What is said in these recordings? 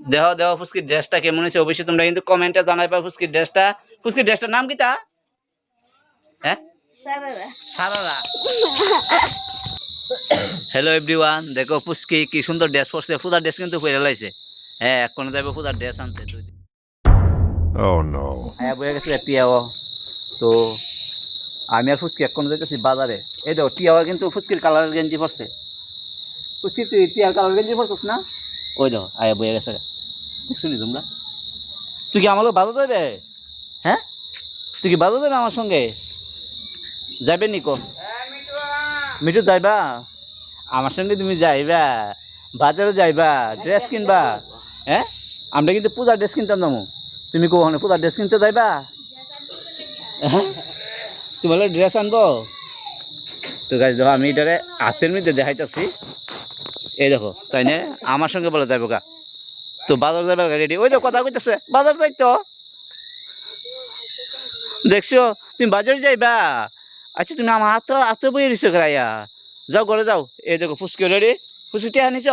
দেহ দেহ ফুচকির ড্রেসটা কেমন হয়েছে? অবশ্যই তোমরা কিন্তু কমেন্টে জানাইবা ফুচকির ড্রেসটা। ফুচকির ড্রেসটার নাম কি তা? হ্যাঁ? সারারা। হ্যালো এভরিওয়ান দেখো পুচকি কি সুন্দর ড্রেস পরছে। ফুদার ড্রেস কিন্তু পরে লাইছে। হ্যাঁ এখন যাবে ফুদার ড্রেস আনতে। দুই দিন Oh. হ্যাঁ বয়ে গেছে টিয়াও। তো আমি আর ফুচকি এখন যাইতেছি বাজারে। এই দেখো টিয়াও কিন্তু ফুচকির কালারের গেঞ্জি পরছে। ফুচকি তুই টিয়ার কালার গেঞ্জি পরছিস না? ওই দেখো, আয়া বইয়া গেছে। শুনি তোমরা। তুই কি আমার বাজার যাবে হ্যাঁ? তুই কি বাজার যাবে আমার সঙ্গে? যাবে নিকো মিঠু যাইবা? আমার সঙ্গে তুমি যাইবা। বাজারে যাইবা, ড্রেস কিনবা। হ্যাঁ? আমরা কিন্তু পূজার ড্রেস কিনতাম নামো তুমি কোখানে পূজার ড্রেস কিনতে যাইবা? হ্যাঁ? তোমার ড্রেস আনব? তো গাছ দেখো, আমি এটারে হাতের মধ্যে দেখাইতেছি। এই দেখো, তাই না? আমার সঙ্গে বলে যাইব গা। তো বাজার যাবে রেডি ওই তো কথা কইতেছে, বাজার যাই তো। দেখছ, তুমি বাজারে যাইবা। আচ্ছা তুমি আমার হাত, হাতে বই রইছো রাইয়া যাও ঘরে যাও। এই দেখো, ফুচকি রেডি ফুচকি টেকা নিছ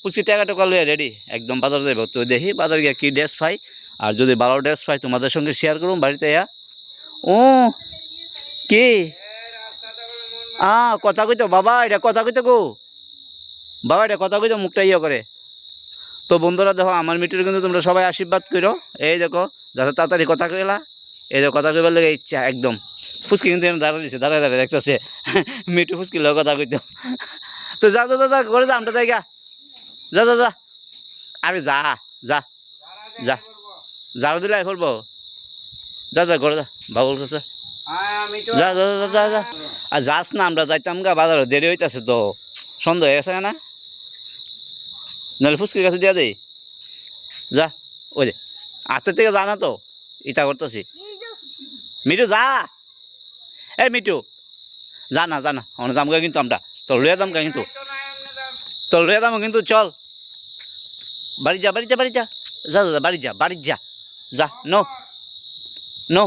ফুচকি টাকা টোকা রেডি একদম বাজার যাইব। তো দেখি, বাজার গিয়ে কি ড্রেস পাই। আর যদি ভালো ড্রেস পাই, তোমাদের সঙ্গে শেয়ার করুন বাড়িতে ইয়া ও, কি? আ, কথা কইতো, বাবা, এটা কথা কইতো গো। বাবা এটা কথা কইতো মুখটা ইয়ে করে। তো বন্ধুরা দেখো আমার মিটির কিন্তু তোমরা সবাই আশীর্বাদ করো এই দেখো যাতে তাড়াতাড়ি কথা কইলা এই দেখো কথা কইবার লেগে ইচ্ছা একদম। ফুচকি কিন্তু এরম দাঁড়া দিছে দাঁড়ায় দাঁড়ায় দেখতেছে মিটু ফুচকি লোক কথা কইতো। তো যা যা যা, করে যা আমরা যাই গা। যা যা যা। আরে যা যা যা। ঝাড়ু দিলে করব যা যা ঘরে যা বাবুর কাছে। যা যা যা যা যা। আর যাস না আমরা যাইতাম গা বাজারে দেরি হইতাছে তো। সন্দেহ হয়ে গেছে না? নাহলে ফুচকির কাছে দিয়া দেই। যা ওই যে হাতের থেকে যা না তো ইটা করতেছি। মিঠু যা। এ মিঠু যা না যা না অনেক দাম গা কিন্তু আমরা তোর দাম গা কিন্তু। তোর লইয়া দাম কিন্তু চল। বাড়ি যা বাড়ি যা বাড়ি যা যা, যা বাড়ি যা বাড়ি যা। যা নো। নো।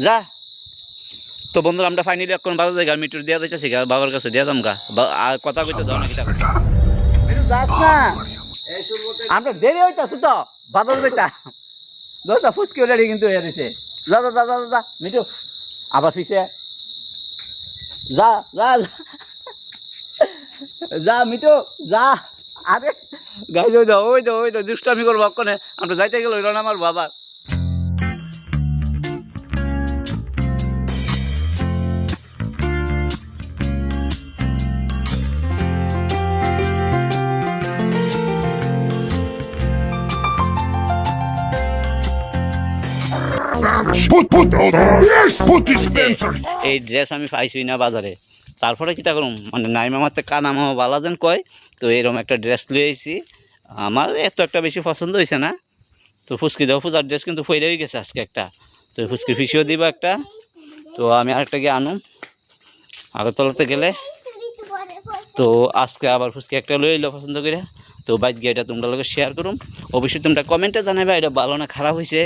যা। তো বন্ধুরা আমরা ফাইনালি এখন বারো জায়গা মিটুর দিয়া দিতেছি গা বাবার কাছে দিয়া দাম গা। আর কথা কইতে দাও না মিটু যাস না। আমরা। দেরি হইতাছে তো বাদল বেটা দোস্তা ফুসকি অলরেডি কিন্তু হয়ে রয়েছে যা যা যা যা মিটু আবার পিছে যা যা যা। মিটু যা। আরে গাই ওই তো ওই তো ওই তো দুষ্টামি করব অক্ষণে। আমরা যাইতে গেল ওইটা আমার বাবার Put, oh, yes, put dispenser. এই ড্রেস আমি পাইছি না বাজারে। তারপরে কিটা করুম? মানে নাই মামাতে কানা মামা বালা যেন কয় তো এরকম একটা ড্রেস লয়ে আইছি। আমার এত একটা বেশি পছন্দ হয়েছে না। তো ফুচকি দেওয়া পূজার ড্রেস কিন্তু ফইরে হয়ে গেছে আজকে একটা। তো ফুচকি ফিসিও দিব একটা। তো আমি আরেকটা গিয়ে আনুম। আগরতলাতে গেলে। তো আজকে আবার ফুচকি একটা লই এলো পছন্দ করে তো বাইক গিয়ে এটা তোমরা লোকে শেয়ার করুম। অবশ্যই তোমরা কমেন্টে জানাবে এটা ভালো না খারাপ হয়েছে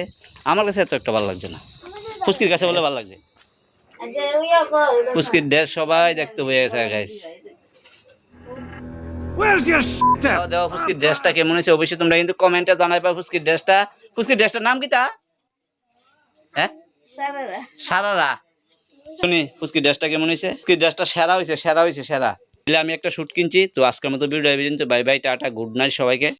আমার কাছে এত একটা ভালো লাগছে না। ফুচকির কাছে বলে ভালো লাগছে। ফুচকির ড্রেস সবাই দেখতে হয়ে গেছে গাইস? দেওয়া ফুচকির ড্রেসটা কেমন হয়েছে অবশ্যই তোমরা কিন্তু কমেন্টে ফুচকির ড্রেসটা ফুচকির ড্রেসটার নাম কি তা? হ্যাঁ? সারারা। শুনি ফুচকির ড্রেসটা কেমন হয়েছে? ফুচকির ড্রেসটা সেরা হয়েছে সেরা হয়েছে সেরা। আমি একটা শুট কিনছি তো আজকের মতো video bye bye tata good night সবাইকে।